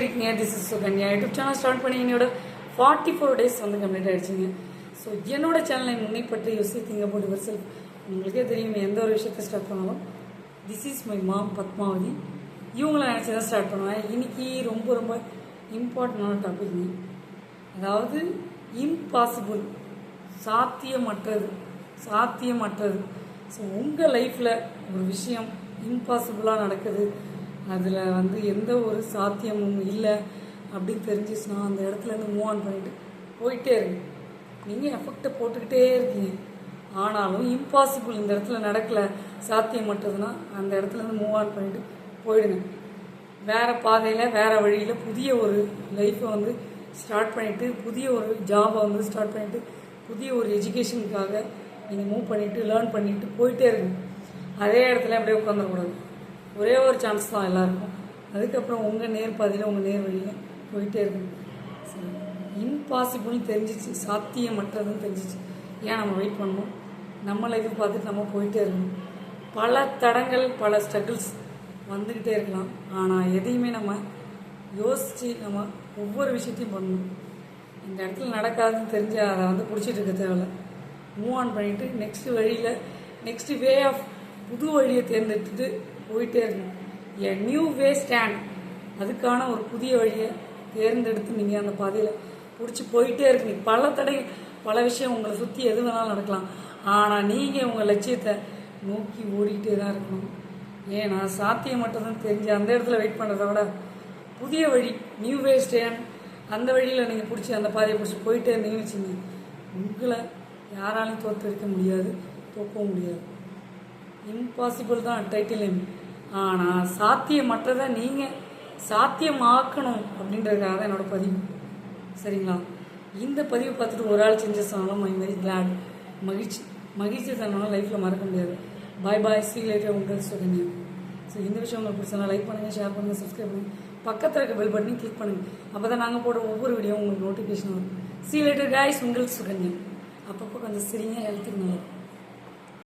இருக்கீங்க. This is Sukanya YouTube channel start பண்ணி என்னோட ஃபார்ட்டி ஃபோர் டேஸ் வந்து கம்ப்ளீட் ஆயிடுச்சுங்க. ஸோ என்னோட சேனலை முன்னை பற்றி யோசித்தீங்க போட்டு வருஷம் உங்களுக்கே தெரியும் எந்த ஒரு விஷயத்தை ஸ்டார்ட் பண்ணாலும் this is my mom Padmavati இவங்கள நினச்சி தான் ஸ்டார்ட் பண்ணுவேன். இன்னைக்கு ரொம்ப ரொம்ப இம்பார்ட்டண்டான டாபிக்ங்க அதாவது இம்பாசிபிள் சாத்தியமற்றது சாத்தியமற்றது. ஸோ உங்கள் லைஃப்பில் ஒரு விஷயம் இம்பாசிபிளாக நடக்குது. அதில் வந்து எந்த ஒரு சாத்தியமும் இல்லை அப்படின்னு தெரிஞ்சிச்சுன்னா அந்த இடத்துலேருந்து மூவ் ஆன் பண்ணிட்டு போயிட்டே இருக்கு நீங்கள் எஃபெக்டை போட்டுக்கிட்டே இருக்கீங்க. ஆனாலும் இம்பாசிபிள் இந்த இடத்துல நடக்கலை. சாத்தியமற்றதுன்னா அந்த இடத்துல இருந்து மூவ் ஆன் பண்ணிட்டு போயிடுங்க. வேறு பாதையில் வேறு வழியில் புதிய ஒரு லைஃப்பை வந்து ஸ்டார்ட் பண்ணிவிட்டு புதிய ஒரு ஜாபை வந்து ஸ்டார்ட் பண்ணிவிட்டு புதிய ஒரு எஜுகேஷனுக்காக நீங்கள் மூவ் பண்ணிவிட்டு லேர்ன் பண்ணிவிட்டு போயிட்டே இருங்க. அதே இடத்துல அப்படியே உட்காந்துடக்கூடாது ஒரே ஒரு சான்ஸ் தான் எல்லாருக்கும். அதுக்கப்புறம் உங்கள் நேர் பாதையில் உங்கள் நேர் வழியில் போயிட்டே இருக்கணும் சரி இம்பாசிபிள்னு தெரிஞ்சிச்சு. சாத்தியமற்றதுன்னு தெரிஞ்சிச்சு. ஏன் நம்ம வெயிட் பண்ணணும்? நம்ம லைஃப்பை பார்த்துட்டு நம்ம போயிட்டே இருக்கணும். பல தடங்கள் பல ஸ்ட்ரகிள்ஸ் வந்துக்கிட்டே இருக்கலாம். ஆனால் எதையுமே நம்ம யோசித்து நம்ம ஒவ்வொரு விஷயத்தையும் பண்ணணும். இந்த இடத்துல நடக்காதுன்னு தெரிஞ்சு அதை வந்து பிடிச்சிட்டு இருக்க தேவையில்ல. மூவ் ஆன் பண்ணிவிட்டு நெக்ஸ்ட் வழியில் நெக்ஸ்ட் வே ஆஃப் புது வழியை தேர்ந்தெடுத்துட்டு போயிட்டே இருக்கணும். எ நியூ வே ஸ்டாண்ட் அதுக்கான ஒரு புதிய வழியை தேர்ந்தெடுத்து நீங்கள் அந்த பாதையில் பிடிச்சி போயிட்டே இருக்கணும். பல தடை பல விஷயம் உங்களை சுற்றி எது வேணாலும் நடக்கலாம். ஆனால் நீங்கள் உங்கள் லட்சியத்தை நோக்கி ஓடிக்கிட்டே தான் இருக்கணும். ஏன்னா சாத்தியம் மட்டும்தான் தெரிஞ்சு அந்த இடத்துல வெயிட் பண்ணுறத விட புதிய வழி நியூ வே ஸ்டாண்ட் அந்த வழியில் நீங்கள் பிடிச்சி அந்த பாதையை பிடிச்சி போயிட்டே இருந்தீங்கன்னு வச்சுங்க உங்களை யாராலையும் தோற்கடிக்க முடியாது தோக்கவும் முடியாது. இம்பாசிபிள் தான் டைட்டில் நேம் ஆனால் சாத்தியமற்றதை நீங்கள் சாத்தியமாக்கணும் அப்படின்றதுக்காக தான் என்னோட பதிவு. சரிங்களா? இந்த பதிவு பார்த்துட்டு ஒரு ஆள் செஞ்ச சொன்னாலும் ஐ வெரி கிளாட் மகிழ்ச்சி. மகிழ்ச்சி தன்னாலும் லைஃப்பில் மறக்க முடியாது. பாய் பாய் சீ லேட்டர் உங்கள் சுகன்யா ஸோ இந்த விஷயம் உங்களுக்கு பிடிச்சா லைக் பண்ணுங்கள் ஷேர் பண்ணுங்கள் சப்ஸ்கிரைப் பண்ணுங்கள் பக்கத்தில் இருக்க பெல் பட்டனையும் கிளிக் பண்ணுங்கள் அப்போ தான் நாங்கள் போடுற ஒவ்வொரு வீடியோ உங்களுக்கு நோட்டிஃபிகேஷன் வரும். சீ லேட்டர் காய்ஸ் உங்கள் சுகன்யா அப்பப்போ கொஞ்சம் சிரிங்க ஹெல்த்துக்கு நல்லா